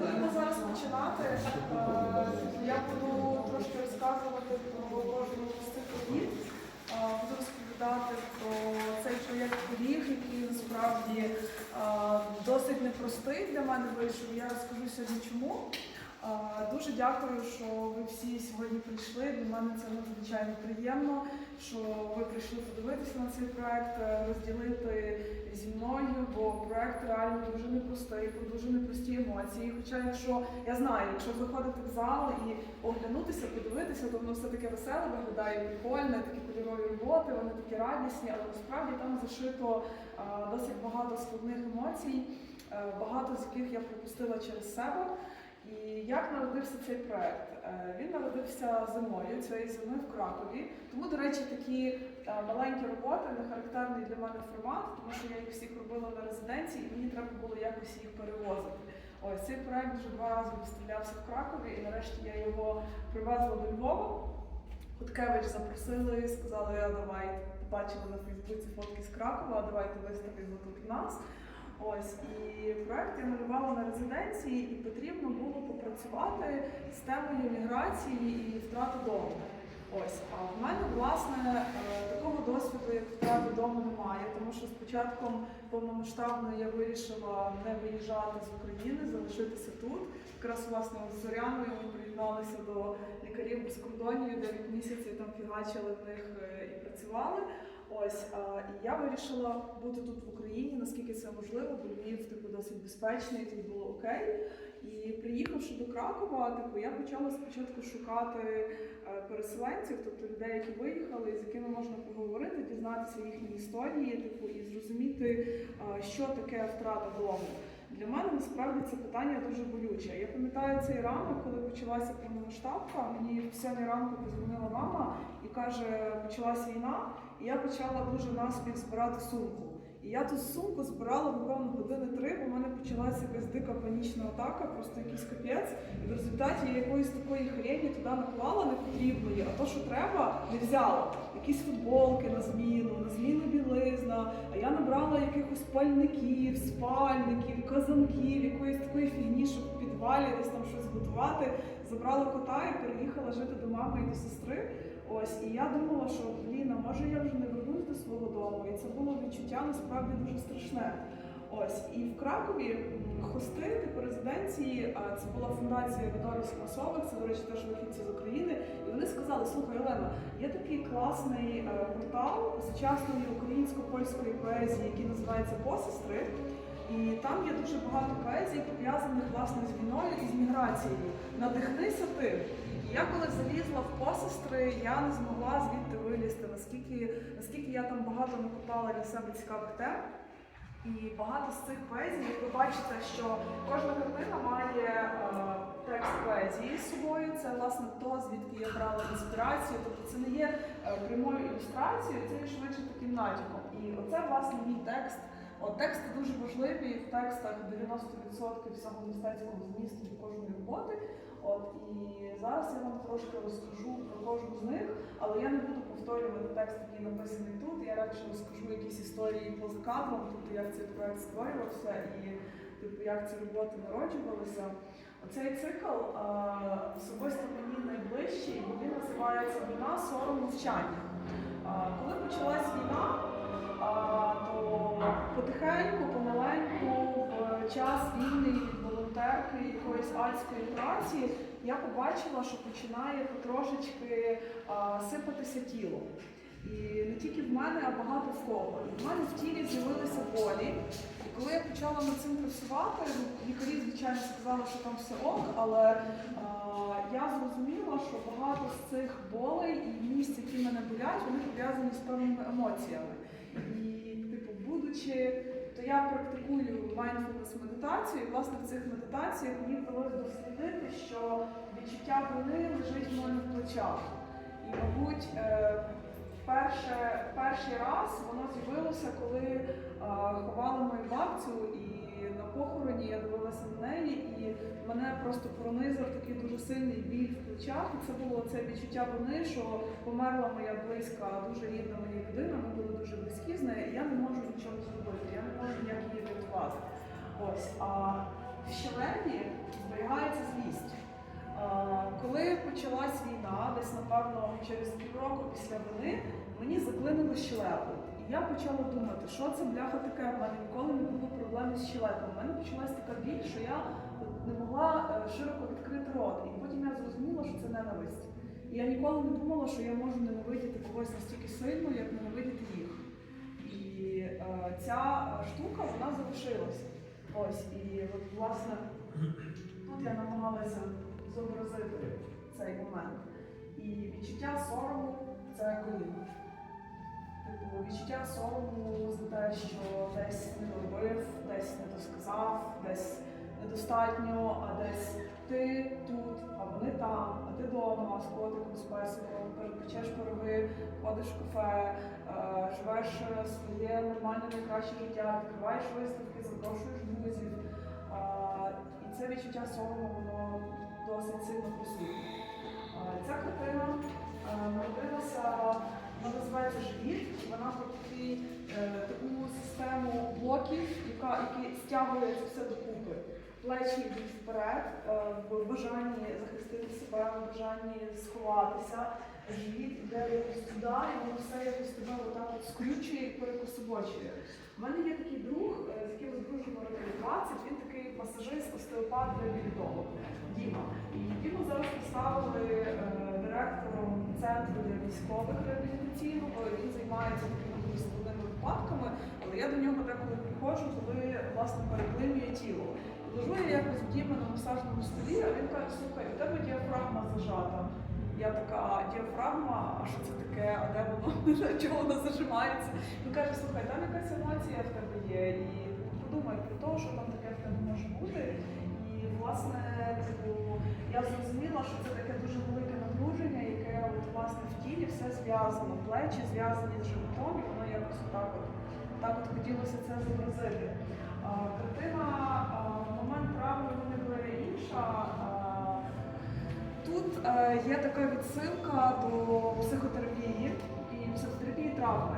Будемо зараз починати. Е, Я буду трошки розказувати про кожну з цих робіт. Е, Буду розповідати про цей проєкт «Поріг», який насправді е, досить непростий для мене вийшов. Я розкажу сьогодні чому. Дуже дякую, що ви всі сьогодні прийшли. Для мене це надзвичайно приємно, що ви прийшли подивитися на цей проект, е, розділити зі мною, бо проект реально дуже непростий, про дуже непрості емоції. Хоча, якщо я знаю, якщо заходити в зал і оглянутися, подивитися, то воно все таке веселе виглядає прикольне, такі кольорові роботи, вони такі радісні, але насправді там зашито е, досить багато складних емоцій, е, багато з яких я пропустила через себе. І як народився цей проект? Е, Він народився зимою цієї зими в Кракові. Тому, до речі, такі е, маленькі роботи не характерний для мене формат, тому що я їх всіх робила на резиденції, і мені треба було якось їх перевозити. Ось цей проект вже два рази виставлявся в Кракові, і нарешті я його привезла до Львова. Хуткевич запросили, сказали, а давай бачили на Фейсбуці фотки з Кракова, давайте виставимо тут в нас. Ось і проект я малювала на резиденції, і потрібно було попрацювати з темою міграції і втрати дому. Ось, а в мене власне е, такого досвіду, як втрати дому, немає, тому що з початком повномасштабної я вирішила не виїжджати з України, залишитися тут. Якраз власне з Зоряною ми приєдналися до лікарів без кордонів, 9 місяців там фігачили в них е, і працювали. Ось а, і я вирішила бути тут в Україні, наскільки це можливо, бо Львів типу досить безпечний, тут було окей. І приїхавши до Кракова, типу, я почала спочатку шукати е, переселенців, тобто людей, які виїхали, з якими можна поговорити, дізнатися їхні історії, типу, і зрозуміти, що таке втрата дому. Для мене насправді це питання дуже болюче. Я пам'ятаю цей ранок, коли почалася повномасштабка. Мені в сьомій ранку позвонила мама і каже, почалась війна, і я почала дуже наспіх збирати сумку. І я ту сумку збирала напевно години три, бо в мене почалася якась дика панічна атака, просто якийсь капець. І в результаті я якоїсь такої хрені туди наклала непотрібної, а то, що треба, не взяла. Якісь футболки на зміну, на зміну білизна. А я набрала якихось пальників, спальників, казанків, якоїсь такої фігні, щоб в підвалі десь там щось готувати. Забрала кота і переїхала жити до мами і до сестри. Ось, і я думала, що блін, а може я вже не вернусь до свого дому. І це було відчуття насправді дуже страшне. Ось і в Кракові м, хости типу резиденції. а, Це була фундація Відорис Масових, це, до речі, теж вихідці з України. І вони сказали: слухай, Олена, є такий класний е, портал сучасної українсько-польської поезії, який називається Посестри. І там є дуже багато поезій, пов'язаних власне з війною і з міграцією. Надихнися тим. Я коли залізла в посестри, я не змогла звідти вилізти, наскільки, наскільки я там багато накопала для себе цікавих тем. І багато з цих поезій, як ви бачите, що кожна картина має е, текст поезії з собою. Це власне то, звідки я брала інспірацію. Тобто це не є е, прямою ілюстрацією, це є швидше таким натяком. І оце власне мій текст. От тексти дуже важливі, в текстах 90% всього мистецького змісту кожної роботи. От і зараз я вам трошки розкажу про кожну з них, але я не буду повторювати текст, який написаний тут. Я радше розкажу якісь історії поза кадром, тобто як цей проект створювався і типу як ці роботи народжувалися. Оцей цикл особисто мені найближчий, бо він називається Війна, сором, мовчання. Коли почалась війна, то потихеньку, помаленьку, в час війни волонтерки якоїсь альської праці, я побачила, що починає потрошечки а, сипатися тіло. І не тільки в мене, а багато в кого. В мене в тілі з'явилися болі. І коли я почала над цим працювати, ну, лікарі, звичайно, сказали, що там все ок, але а, я зрозуміла, що багато з цих болей і місць, які мене болять, вони пов'язані з певними емоціями. І, типу, будучи, то я практикую mindfulness медитацію, і власне в цих медитаціях мені вдалося дослідити, що відчуття вини лежить в мене в плечах. І, мабуть, е, перше, перший раз воно з'явилося, коли е, ховали мою бабцю, і на похороні я дивилася на неї, і мене просто пронизав такий дуже сильний біль в плечах. І це було це відчуття вини, що померла моя близька, дуже рідна мені людина. Ми були дуже близькі з нею. і Я не можу нічого зробити, я не можу ніяк її врятувати. Ось а в щелепі зберігається злість. Коли почалась війна, десь напевно через півроку після війни, мені заклинило щелепу. Я почала думати, що це бляха таке. В мене ніколи не було проблем з щелепою. У мене почалась така біль, що я не могла е, широко відкрити рот. І потім я зрозуміла, що це ненависть. І я ніколи не думала, що я можу ненавидіти когось настільки сильно, як ненавидіти їх. І е, ця е, штука вона залишилась. Ось, і от, власне, тут я намагалася зобразити цей момент. І відчуття сорому це коліно. Відчуття сорому за те, що десь не доробив, десь не досказав, десь недостатньо, а десь ти тут, а вони там, а ти вдома з котиком, з песиком, печеш пироги, ходиш в кафе, е, живеш своє нормальне найкраще життя, відкриваєш виставки, запрошуєш друзів. І це відчуття сорому, воно досить сильно присутнє. Ця картина е, народилася, вона називається Живіт. Вона про е, таку систему блоків, яка, які стягує це все докупи. Плечі йдуть вперед, е, в бажанні захистити себе, в бажанні сховатися. Живіт іде якось туди, і воно все якось тебе отак от скрючує і перекособочує. У мене є такий друг, е, з яким ми дружимо років 20, він такий пасажист, остеопат, реабілітолог Діма. І Діму зараз поставили директором центру для військових реабілітаційного. Він займається такими складними випадками, але я до нього деколи приходжу, коли власне переклинює тіло. Лежу я якось Діми на масажному столі, а він каже, слухай, у тебе діафрагма зажата. Я така діафрагма, а що це таке, а де воно, чого воно зажимається? Він каже, слухай, там якась емоція в тебе є, і подумай про те, що там таке в тебе може бути. І власне, типу, я зрозуміла, що це таке дуже велике напруження, яке от, власне в тілі все зв'язано, плечі зв'язані з животом, і воно якось отак от, так от хотілося це зобразити. Картина а, момент травми виникла інша. Тут е, є така відсилка до психотерапії і психотерапії травми.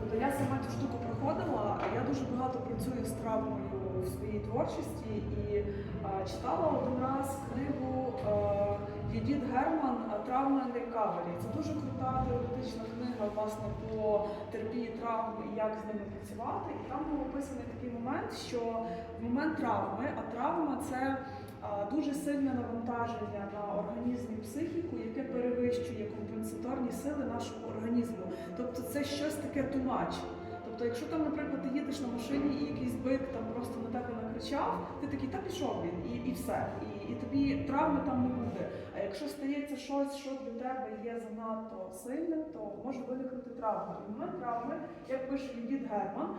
Тобто я сама цю штуку проходила, я дуже багато працюю з травмою в своїй творчості і е, читала один раз книгу е, Юдіт Герман Травма and Recovery». Це дуже крута теоретична книга власне по терапії травм і як з ними працювати. І там був описаний такий момент, що в момент травми, а травма це дуже сильне навантаження на організм і психіку, яке перевищує компенсаторні сили нашого організму. Тобто це щось таке much. Тобто, якщо там, наприклад, ти їдеш на машині і якийсь бик там просто на тебе накричав, ти такий, та пішов він, і, і все. І, і тобі травми там не буде. А якщо стається щось, що для тебе є занадто сильним, то може виникнути травма. І в момент травми, як пише Юдіт Герман,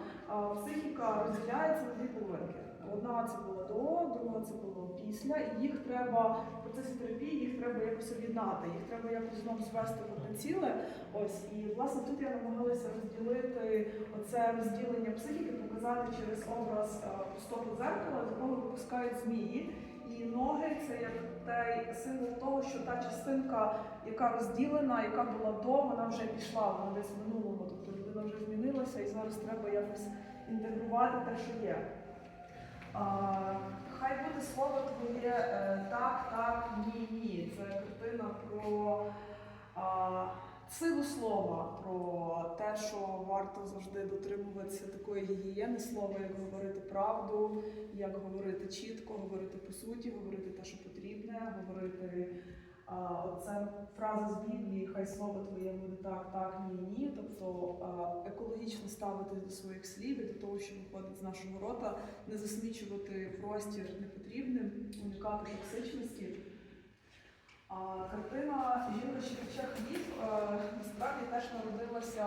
психіка розділяється на дві половинки. Одна це було до, друга це було після, і їх треба в процесі терапії їх треба якось об'єднати, їх треба якось знову звести в ціле. Ось і власне тут я намагалася розділити оце розділення психіки, показати через образ пустого дзеркала, з якого випускають змії. Ноги це як той символ того, що та частинка, яка розділена, яка була до, вона вже пішла, вона десь в минулому. Тобто людина вже змінилася, і зараз треба якось інтегрувати те, що є. А, хай буде слово твоє е, так, так, ні, ні. Це картина про а, силу слова, про те, що варто завжди дотримуватися такої гігієни слова, як говорити правду, як говорити чітко, говорити по суті, говорити те, що потрібне, говорити. А, Оце фраза з Біблії, хай слово твоє буде так, так, ні, ні. Тобто екологічно ставитись до своїх слів і до того, що виходить з нашого рота, не засмічувати простір непотрібним, уникати токсичності. Картина Жінка, пече хліб е, насправді теж народилася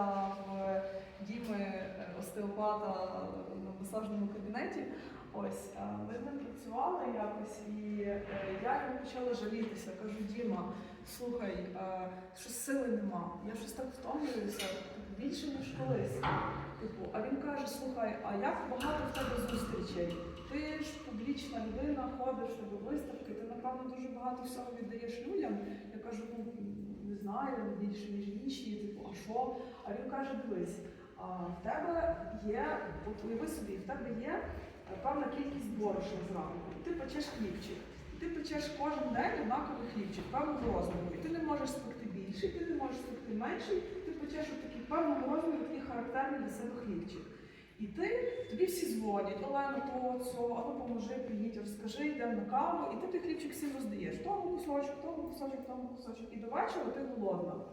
в Діми е, остеопата на масажному кабінеті. Ось ми з ним працювали якось, і е, я йому почала жалітися. Кажу, Діма, слухай, щось сили нема. Я щось так втомлююся, більше ніж колись. Типу, а він каже: слухай, а як багато в тебе зустрічей? Ти ж публічна людина, ходиш тебе виставки, напевно дуже багато всього віддаєш людям. Я кажу, ну не знаю, більше ніж інші. Типу, а що? А він каже: дивись, в тебе є, от уяви собі, в тебе є певна кількість борошна зранку. Ти печеш хлібчик. Ти печеш кожен день однаковий хлібчик, певного розміру. І ти не можеш спекти більший, ти не можеш спекти менший, ти печеш такий певного розміру, такий характерний для себе хлібчик. І ти, тобі всі дзвонять, Олена, то, цього, а ну поможи, приїдь, розкажи, йдемо на каву, і ти той хлібчик всім роздаєш. Тому кусочок, тому кусочок, тому кусочок. І до вечора ти голодна.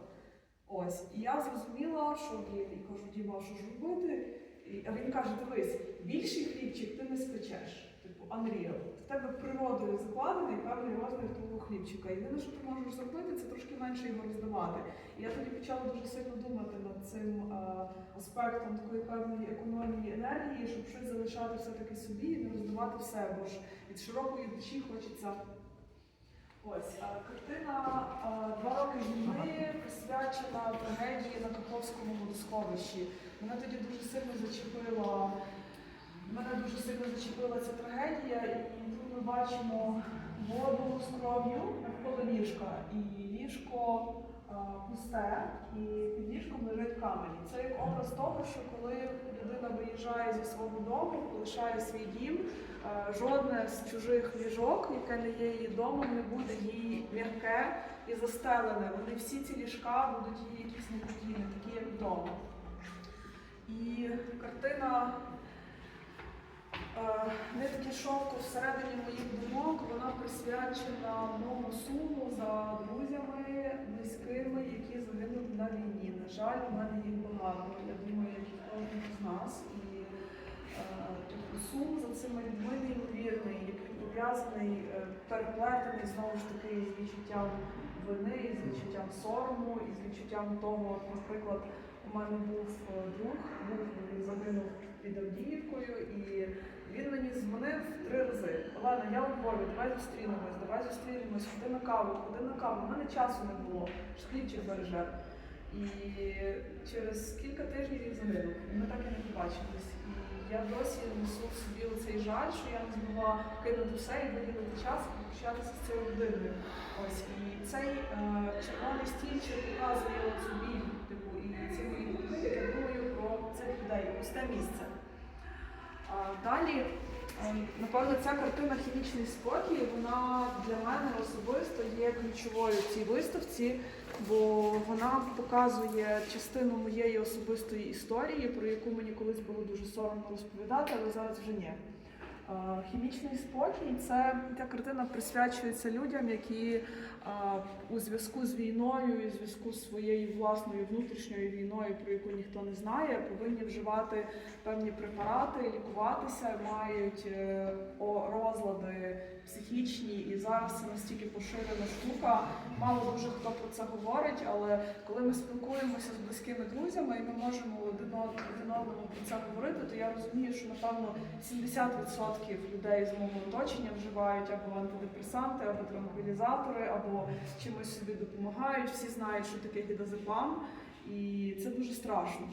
Ось. І я зрозуміла, що блін, і кажу, Діма, що ж робити? А він каже: дивись, більший хлібчик ти не спечеш. Unreal. В тебе природою закладений певний розмір твого хлібчика. Єдине, що ти можеш зробити, це трошки менше його роздавати. І я тоді почала дуже сильно думати над цим е, аспектом такої певної економії енергії, щоб щось залишати все-таки собі і не роздавати все, бо ж від широкої душі хочеться. Ось а картина а, Два роки війни присвячена трагедії на Каховському водосховищі. Мене тоді дуже сильно зачепила. Мене дуже сильно зачепила ця трагедія, і тут ми бачимо воду з кров'ю навколо ліжка. І ліжко а, пусте, і під ліжком лежать камені. Це як образ того, що коли людина виїжджає зі свого дому, полишає свій дім, е, жодне з чужих ліжок, яке не є її домом, не буде їй м'яке і застелене. Вони всі ці ліжка будуть їй якісь неподійні, такі як вдома. І картина е, нитки шовку всередині моїх думок, вона присвячена моєму суму за друзями, близькими, які загинули на війні. На жаль, у мене їх багато. Я думаю, як і кожного з нас. І тобто сум за цими людьми неймовірний, який пов'язаний, е, переплетений знову ж таки з відчуттям вини, з відчуттям сорому, і з відчуттям того, наприклад, у мене був е, друг, був він загинув під Авдіївкою, і він мені дзвонив три рази. Олена, я у Львові, давай зустрінемось, давай зустрінемось, ходи на каву, ходи на каву. У мене часу не було, ж береже. І через кілька тижнів він загинув. Ми так і не побачились. І я досі несу в собі цей жаль, що я не змогла кинути все і виділити час і попрощатися з цією людиною. Ось і цей е, червоний стільчик показує біль, типу, і ці мої думки, я думаю про цих людей, пусте місце. Далі, е, напевно, ця картина Хімічний спокій, вона для мене особисто є ключовою в цій виставці, бо вона показує частину моєї особистої історії, про яку мені колись було дуже соромно розповідати, але зараз вже ні. Хімічний спокій це ця картина присвячується людям, які у зв'язку з війною і у зв'язку з своєю власною внутрішньою війною, про яку ніхто не знає, повинні вживати певні препарати, лікуватися, мають е, розлади психічні, і зараз це настільки поширена штука. Мало дуже хто про це говорить, але коли ми спілкуємося з близькими друзями, і ми можемо один одному про це говорити, то я розумію, що напевно 70% людей з мого оточення вживають або антидепресанти, або транквілізатори, або чимось собі допомагають. Всі знають, що таке гідозепам, і це дуже страшно.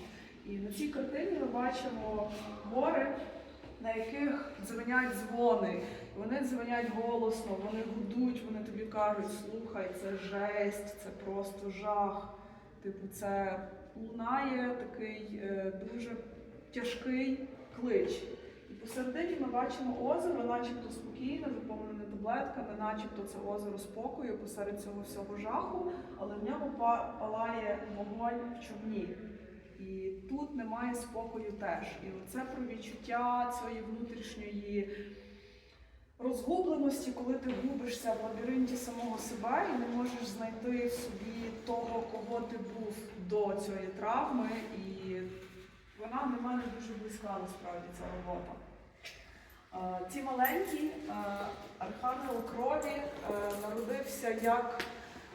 І на цій картині ми бачимо гори, на яких дзвенять дзвони. Вони дзвенять голосно, вони гудуть, вони тобі кажуть, слухай, це жесть, це просто жах. Типу, це лунає такий е, дуже тяжкий клич. Посередині ми бачимо озеро, начебто спокійне, заповнене таблетками, начебто це озеро спокою посеред цього всього жаху, але в ньому палає вогонь в човні. І тут немає спокою теж. І це про відчуття цієї внутрішньої розгубленості, коли ти губишся в лабіринті самого себе і не можеш знайти в собі того, кого ти був до цієї травми. І вона для мене дуже близька насправді ця робота. Е, Ці маленькі е, архангел крові е, народився як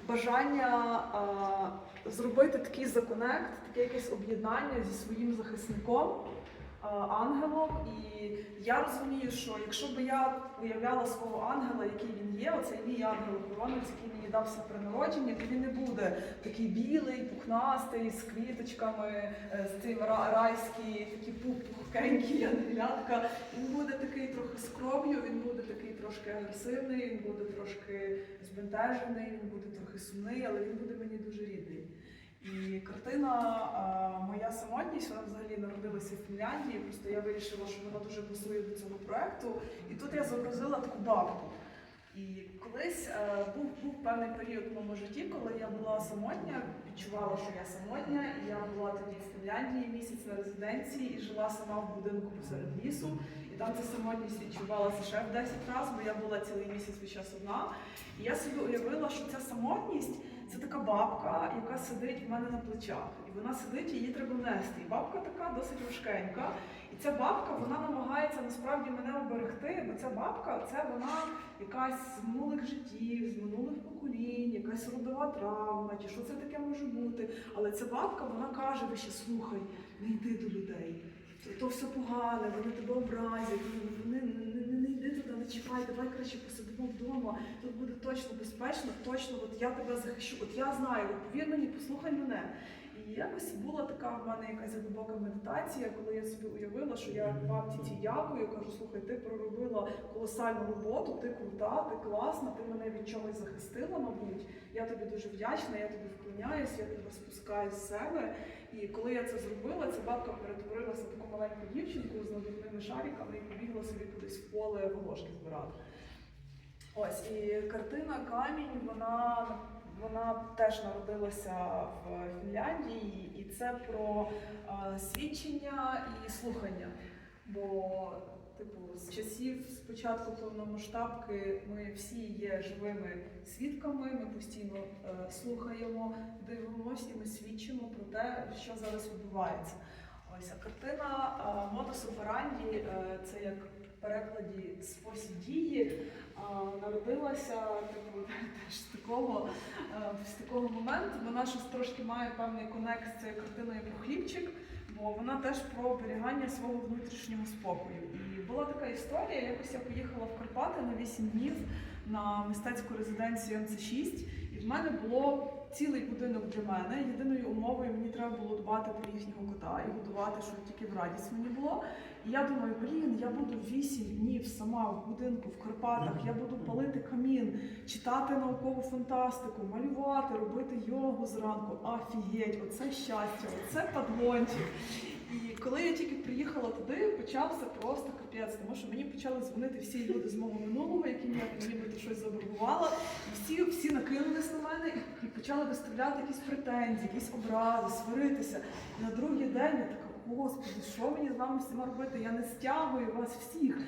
бажання зробити такий законект, таке якесь об'єднання зі своїм захисником. Е, ангелом, і я розумію, що якщо б я уявляла свого ангела, який він є, оцей мій ангел-охоронець, який мені дався при народженні, то він не буде такий білий, пухнастий, з квіточками, е, з цим ра- райський, такі пух- пухкенькі, ангелятка. Він буде такий трохи з кров'ю, він буде такий трошки агресивний, він буде трошки збентежений, він буде трохи сумний, але він буде мені дуже рідний. І картина Моя самотність вона взагалі народилася в Фінляндії. Просто я вирішила, що вона дуже пасує до цього проекту. І тут я зобразила таку бабку. І колись е, був, був певний період в моєму житті, коли я була самотня, відчувала, що я самотня, і я була тоді в Фінляндії місяць на резиденції і жила сама в будинку посеред лісу. І там ця самотність відчувалася ще в 10 разів, бо я була цілий місяць весь час одна. І я собі уявила, що ця самотність це така бабка, яка сидить в мене на плечах. І вона сидить, її треба нести. І бабка така досить важкенька. І ця бабка вона намагається насправді мене оберегти, бо ця бабка це вона якась з минулих життів, з минулих поколінь, якась родова травма, чи що це таке може бути. Але ця бабка вона каже: ви ще слухай, не йди до людей. То, то все погане, вони тебе образять, ну, не, не туди, не чекай, давай краще посидимо вдома. Тут буде точно безпечно, точно, от я тебе захищу. От я знаю, от повір мені, послухай мене. І якось була така в мене якась глибока медитація, коли я собі уявила, що я бабці цій дякую, кажу, слухай, ти проробила колосальну роботу, ти крута, ти класна, ти мене від чогось захистила, мабуть. Я тобі дуже вдячна, я тобі вклоняюсь, я тебе спускаю з себе. І коли я це зробила, ця бабка перетворилася в таку маленьку дівчинку з надувними шариками і побігла собі кудись в поле волошки збирати. Ось і картина камінь, вона, вона теж народилася в Фінляндії, і це про е, свідчення і слухання. Бо, типу, з часів спочатку повномасштабки ми всі є живими свідками, ми постійно е, слухаємо, дивимося і ми свідчимо про те, що зараз відбувається. Ось а картина Модус операнді е, це як перекладі спосіб дії народилася теж з такого, е, з такого моменту. Вона щось трошки має певний конект з цією картиною про хлібчик, бо вона теж про оберігання свого внутрішнього спокою. І була така історія. Якось я поїхала в Карпати на 8 днів на мистецьку резиденцію МЦ6, і в мене було цілий будинок для мене. Єдиною умовою мені треба було дбати про їхнього кота і годувати, щоб тільки в радість мені було. І я думаю, блін, я буду 8 днів сама в будинку в Карпатах, я буду палити камін, читати наукову фантастику, малювати, робити йогу зранку. Афігеть, оце щастя, оце падлончик. І коли я тільки приїхала туди, почався просто капець, тому що мені почали дзвонити всі люди з мого минулого, яким я нібито щось заборгувала. І всі, всі накинулись на мене і, почали виставляти якісь претензії, якісь образи, сваритися. І на другий день я така, господи, що мені з вами всіма робити? Я не стягую вас всіх.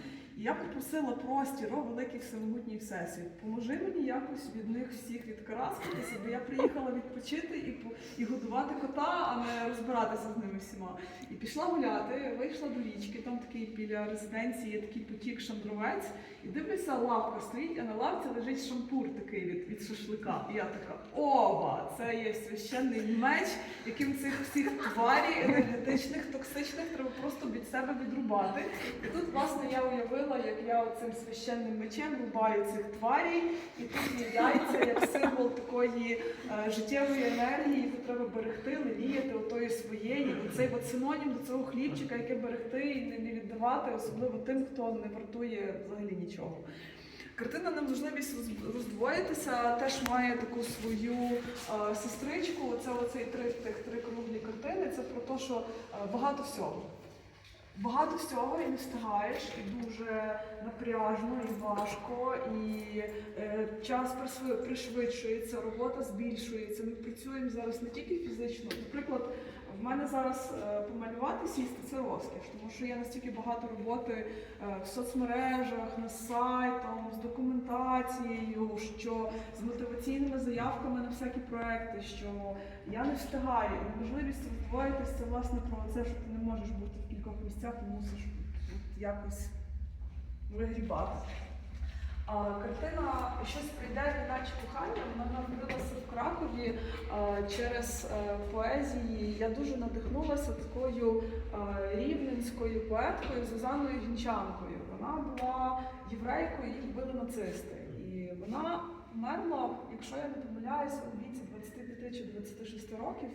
Я попросила простір, о, великий всемогутній всесвіт. Поможи мені якось від них всіх відкараскатися, бо я приїхала відпочити і, і годувати кота, а не розбиратися з ними всіма. І пішла гуляти, вийшла до річки, там такий біля резиденції є такий потік шандровець, і дивлюся, лавка стоїть, а на лавці лежить шампур такий від, від шашлика. І я така, оба, це є священний меч, яким цих всіх тварій енергетичних, токсичних треба просто від себе відрубати. І тут, власне, я уявила, як я цим священним мечем рубаю цих тварій, і тут є яйця як символ такої е, життєвої енергії, яку треба берегти, леліяти отої своєї. І цей от синонім до цього хлібчика, яке берегти і не, не віддавати, особливо тим, хто не вартує взагалі нічого. Картина неможливість роз- роздвоїтися теж має таку свою е, сестричку. Це оцей триптих, три круглі картини. Це про те, що е, багато всього. Багато всього і не встигаєш, і дуже напряжно, і важко, і е, час пришвидшується, робота збільшується. Ми працюємо зараз не тільки фізично. Наприклад, в мене зараз е, помалювати сісти це розкіш, тому що є настільки багато роботи е, в соцмережах, над сайтом, з документацією, що з мотиваційними заявками на всякі проекти, що я не встигаю. І можливість роздвоїтися це власне про це, що ти не можеш бути в місцях і мусиш от якось вигрібати. А картина щось прийде іначе кохання. Вона народилася в Кракові а, через е, поезії. Я дуже надихнулася такою е, рівненською. поеткою Зузанною Гінчанкою. Вона була єврейкою, її вбили нацисти. І вона вмерла, якщо я не помиляюся, у віці 25 чи 26 років.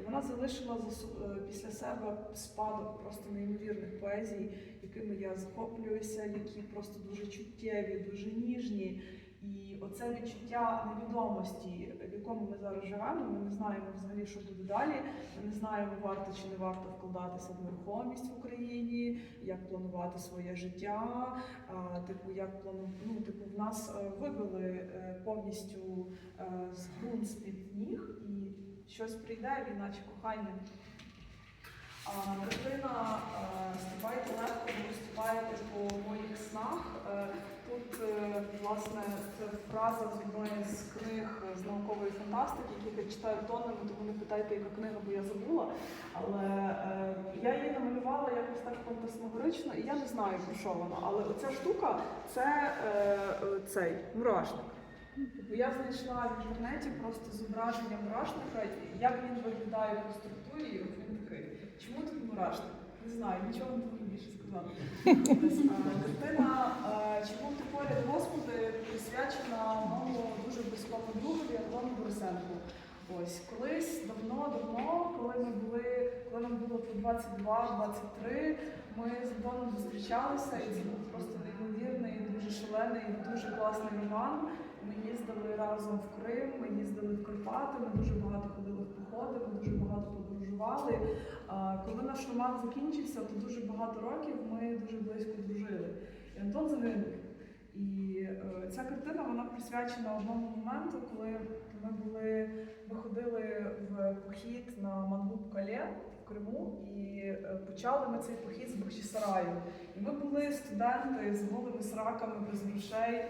І вона залишила за е, після себе спадок просто неймовірних поезій, якими я захоплююся, які просто дуже чуттєві, дуже ніжні. І оце відчуття невідомості, в якому ми зараз живемо, ми не знаємо взагалі, що буде далі. Ми не знаємо, варто чи не варто вкладатися в нерухомість в Україні, як планувати своє життя. Типу, як плану... ну, типу, в нас е, вибили е, повністю е, з ґрунт з-під ніг, і щось прийде, війна чи кохання. Картина «Ступайте легко, ви виступаєте по моїх снах. Е, Тут, е, власне, це фраза з одної з книг з наукової фантастики, які я читаю тоннами, тому не питайте, яка книга, бо я забула. Але е, я її намалювала якось так фантасмагорично, і я не знаю про що вона. Але оця штука це е, е, цей мурашник. Я знайшла в інтернеті просто зображення мурашника, як він виглядає по структурі, і він такий. Чому тут мурашник? Не знаю, нічого не можу більше сказати. Ось, а, Картина а, Чому ти поряд Господи присвячена моєму дуже близькому другові Антону Борисенку. Ось колись давно-давно, коли ми були, коли нам було по 22-23, ми з Антоном зустрічалися, і це був просто неймовірний, дуже шалений, дуже класний роман. Ми їздили разом в Крим, ми їздили в Карпати, ми дуже багато ходили в ми дуже багато подорожували. Коли наш роман закінчився, то дуже багато років ми дуже близько дружили. І Антон загинув. І е, ця картина вона присвячена одному моменту, коли ми були, виходили в похід на Мангуб Кале в Криму, і е, почали ми цей похід з Бахчисараю. І ми були студенти з голими сраками, без грошей,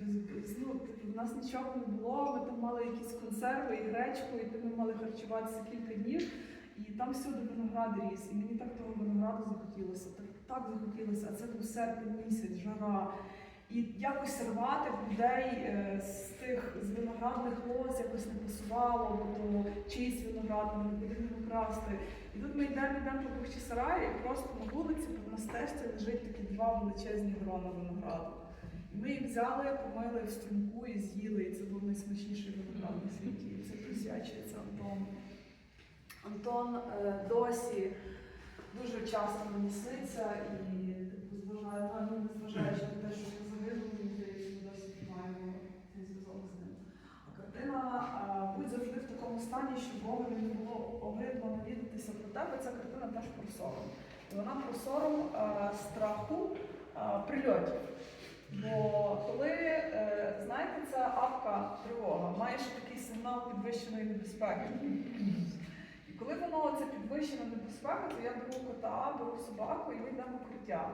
без, без, ну, типу, в нас нічого не було. Ми там мали якісь консерви і гречку, і ми мали харчуватися кілька днів. І там всюди виноград ріс, і мені так того винограду захотілося, так, так захотілося, а це був серпень місяць, жара. І якось рвати людей е, з тих з виноградних лоз якось не пасувало, бо то чийсь виноград, не його красти. Тут ми йдемо, йдемо по Бахчисараї, і просто на вулиці на стежці лежить такі два величезні грона винограду. І ми їх взяли, помили в струмку і з'їли, і це був найсмачніший виноград на світі. І це присвячується Антону. Антон е, досі дуже часто мені сниться і типу, зважає, ну, не зважаючи на те, що він загинув, мені здається, ми досі тримаємо цей зв'язок з ним. А картина е, будь завжди в такому стані, щоб Богові не було огидно навідатися про тебе. Ця картина теж про сором. І вона про сором е, страху е, прильотів. Бо коли, е, знаєте, ця апка тривога, маєш такий сигнал підвищеної небезпеки. І коли воно це підвищена небезпека, то я беру кота, беру собаку і ми йдемо в укриття.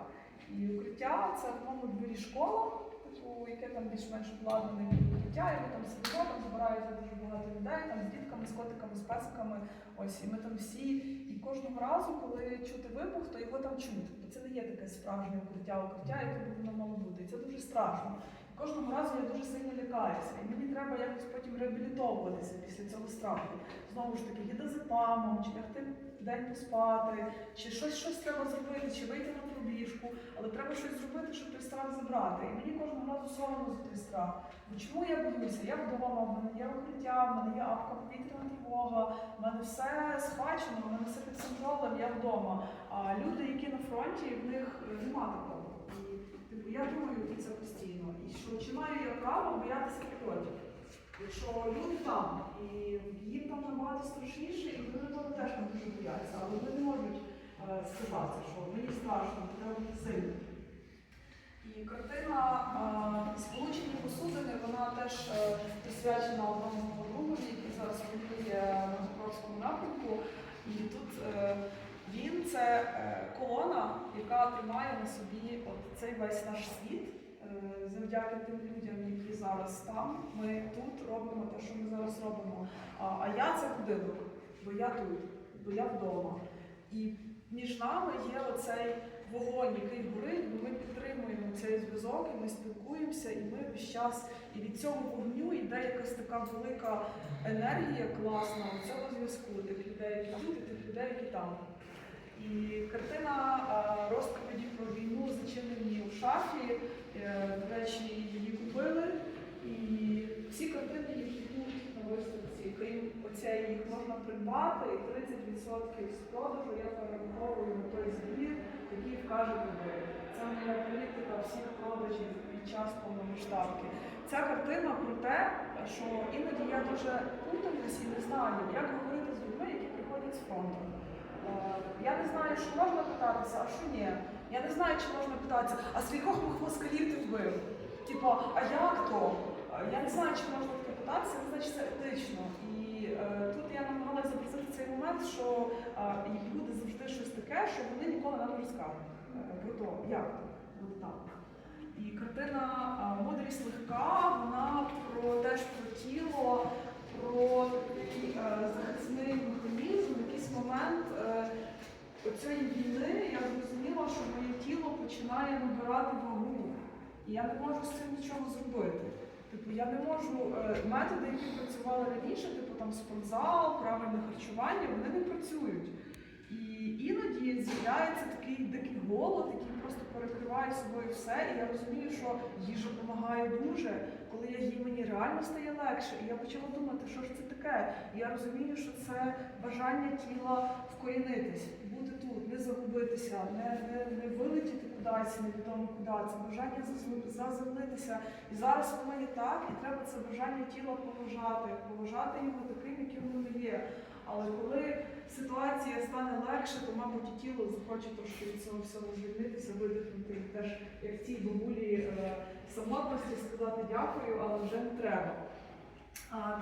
І укриття це в моєму дворі школа, типу, яке там більш-менш обладнане укриття, і ми там сидимо, там збирається дуже багато людей, там з дітками, з котиками, з песиками. Ось, і ми там всі. І кожного разу, коли чути вибух, то його там чути. Бо це не є таке справжнє укриття, укриття, яке воно мало бути. І це дуже страшно. І кожного разу я дуже сильно лякаюся. І мені треба якось потім реабілітовуватися після цього страху. Знову ж таки, гідозепамом, чи лягти день поспати, чи щось щось треба зробити, чи вийти на пробіжку, але треба щось зробити, щоб той страх забрати. І мені кожного разу соромно за той страх. Бо чому я боюся? Я вдома, в мене є укриття, в мене є апка повітряна тривога, в мене все схвачено, в мене все під контролем, я вдома. А люди, які на фронті, в них е, нема такого. І типу, я думаю про це постійно. І що чи маю я право боятися прильотів? Якщо люди там, і їм там набагато страшніше, і вони того теж не дуже бояться, але вони не можуть е, сказати, що мені страшно, треба бути сильним. І картина е, Сполучені посудини, вона теж е, присвячена одному моєму який зараз воює на Покровському напрямку. І тут він це колона, яка тримає на собі от цей весь наш світ. Е, Завдяки тим людям, які зараз там, ми тут робимо те, що ми зараз робимо. А, я це будинок, бо я тут, бо я вдома. І між нами є оцей вогонь, який горить, бо ми підтримуємо цей зв'язок, і ми спілкуємося, і ми весь час. І від цього вогню йде якась така велика енергія класна у цього зв'язку, тих людей, які тут, і тих людей, які там. І картина розповіді про війну зачинені у шафі. Е, до речі, її купили. І всі картини, які тут на виставці, крім оця їх можна придбати, і 30% з продажу я перераховую на той збір, який вкажете ви. Це моя політика всіх продажів під час повномасштабки. Ця картина про те, що іноді я дуже путаюсь і не знаю, як говорити з людьми, які приходять з фронту. Е, Я не знаю, що можна питатися, а що ні. Я не знаю, чи можна питатися, а скількох москалів ти вбив? Типу, а як то? Е, Я не знаю, чи можна таке питатися, це значить це етично. І е, тут я намагалася запросити цей момент, що е, буде завжди щось таке, що вони ніколи нам не розкажуть е, про як то буде так. І картина а, Мудрість легка, вона про теж про тіло, про такий е, захисний механізм. Момент е, цієї війни я зрозуміла, що моє тіло починає набирати вагу. І я не можу з цим нічого зробити. Типу, я не можу е, методи, які працювали раніше, типу там спортзал, правильне харчування, вони не працюють. І іноді з'являється такий дикий голод, який перекриває собою все. І я розумію, що їжа допомагає дуже. Коли я їм мені реально стає легше. І я почала думати, що ж це таке. І я розумію, що це бажання тіла вкорінитись, бути тут, не загубитися, не, не, не вилетіти кудись, невідомо куди. Це бажання заземлитися. І зараз воно є так, і треба це бажання тіла поважати, поважати його таким, яким воно є. Але коли ситуація стане легше, то, мабуть, і тіло захоче трошки від цього всього звільнитися, видихнути і теж, як в цій бабулі е, самотності, сказати дякую, але вже не треба.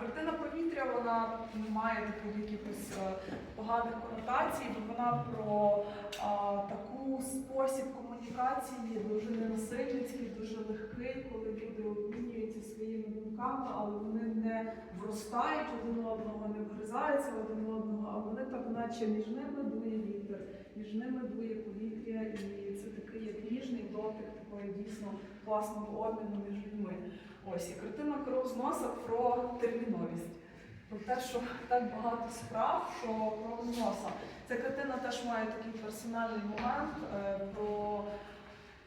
Картина повітря вона не має таких якихось е, поганих конотацій, бо вона про а, таку спосіб комунікації дуже ненасильницький, дуже легкий, коли люди обмінюються своїми думками, але вони не вростають один одного, не вгризаються один одного, а вони так, наче між ними дує вітер, між ними дує повітря, і це такий як ніжний дотик такої дійсно класного обміну між людьми. Ось і картина кров з носа про терміновість. Про те, що так багато справ, що з носа. Ця картина теж має такий персональний момент е, про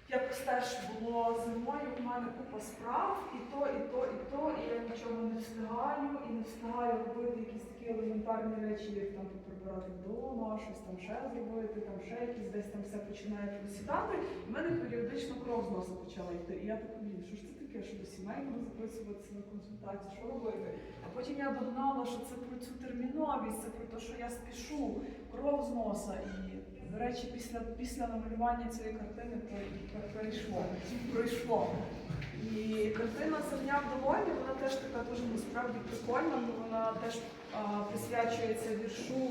якось теж було зимою в мене купа справ, і то, і то, і то, і я нічого не встигаю, і не встигаю робити якісь такі елементарні речі, як там прибирати вдома, щось там ще зробити, там ще якісь десь там все починає просідати. В мене періодично кров з носа почала йти. І я така, блін, що ж це таке, що до сімейного записуватися на консультацію, що робити? А потім я догнала, що це про цю терміновість, це про те, що я спішу, кров з носа. І, до речі, після, після намалювання цієї картини то перейшло, пройшло. І картина «Земля в долоні, вона теж така дуже насправді прикольна, бо вона теж а, присвячується віршу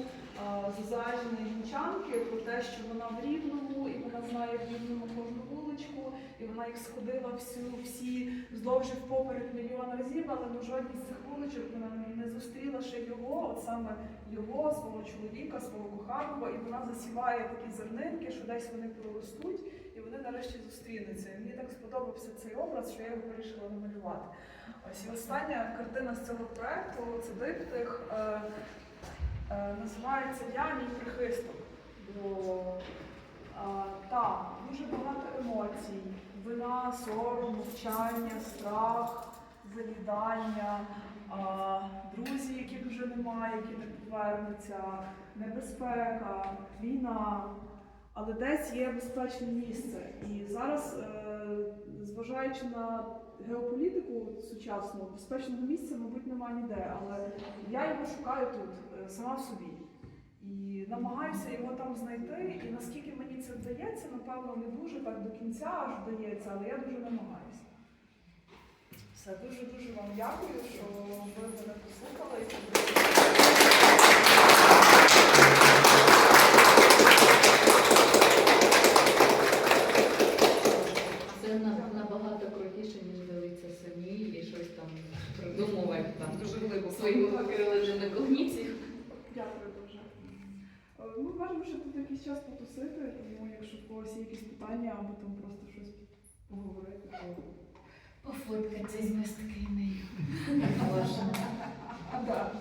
а, Зузаїної Гінчанки про те, що вона в Рівному, і вона знає в Рівному кожну вуличку, і вона їх сходила всю, всі вздовж і впоперек мільйон разів, але на жодній з цих вуличок вона не- зустріла ще його, от саме його, свого чоловіка, свого коханого, і вона засіває такі зернинки, що десь вони проростуть, і вони нарешті зустрінуться. І мені так сподобався цей образ, що я його вирішила намалювати. Ось і остання картина з цього проекту це диптих. Е, е, називається Я мій прихисток. Бо так, дуже багато емоцій, вина, сором, мовчання, страх, заїдання, е, друзі, яких вже немає, які не повернуться, небезпека, війна. Але десь є безпечне місце. І зараз, е, зважаючи на геополітику сучасну, безпечного місця, мабуть, немає ніде. Але я його шукаю тут, е, сама в собі. І намагаюся його там знайти. І наскільки мені це вдається, напевно, не дуже так до кінця аж вдається, але я дуже намагаюся. Все, дуже дуже вам дякую, що ви мене послухали Е, ми можемо ще тут якийсь час потусити, тому якщо в когось є якісь питання або там просто щось поговорити, то. Пофоткатись ми з такий А так.